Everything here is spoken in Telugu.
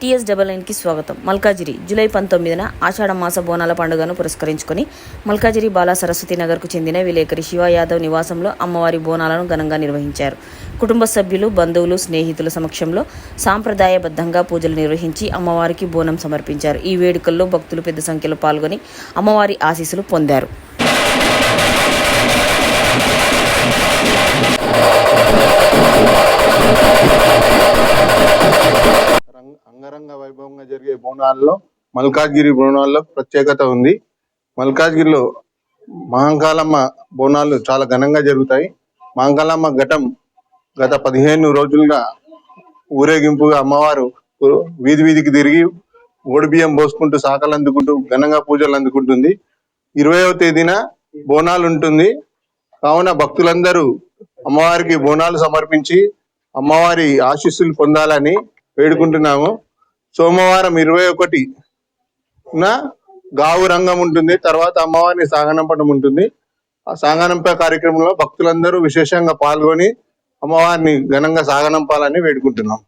టీఎస్ డబల్ నైన్కి స్వాగతం. మల్కాజిరి జూలై పంతొమ్మిదిన ఆషాఢ మాస బోనాల పండుగను పురస్కరించుకొని మల్కాజిరి బాలా సరస్వతి నగర్కు చెందిన విలేకరి శివ యాదవ్ నివాసంలో అమ్మవారి బోనాలను ఘనంగా నిర్వహించారు. కుటుంబ సభ్యులు బంధువులు స్నేహితుల సమక్షంలో సాంప్రదాయబద్ధంగా పూజలు నిర్వహించి అమ్మవారికి బోనం సమర్పించారు. ఈ వేడుకల్లో భక్తులు పెద్ద సంఖ్యలో పాల్గొని అమ్మవారి ఆశీస్సులు పొందారు. అంగరంగ వైభవంగా జరిగే బోనాల్లో మల్కాజ్గిరి బోనాల్లో ప్రత్యేకత ఉంది. మల్కాజ్గిరిలో మహంకాలమ్మ బోనాలు చాలా ఘనంగా జరుగుతాయి. మహంకాలమ్మ ఘటం గత పదిహేను రోజులుగా ఊరేగింపుగా అమ్మవారు వీధి వీధికి తిరిగి ఓడిబియ్యం పోసుకుంటూ సాకలు అందుకుంటూ ఘనంగా పూజలు అందుకుంటుంది. ఇరవయో తేదీన బోనాలు ఉంటుంది. కావున భక్తులందరూ అమ్మవారికి బోనాలు సమర్పించి అమ్మవారి ఆశీస్సులు పొందాలని వేడుకుంటున్నాము. సోమవారం ఇరవై ఒకటి గావు రంగం ఉంటుంది తర్వాత అమ్మవారిని సాగనంపడం ఉంటుంది. ఆ సాగనంప కార్యక్రమంలో భక్తులందరూ విశేషంగా పాల్గొని అమ్మవారిని ఘనంగా సాగనంపాలని వేడుకుంటున్నాం.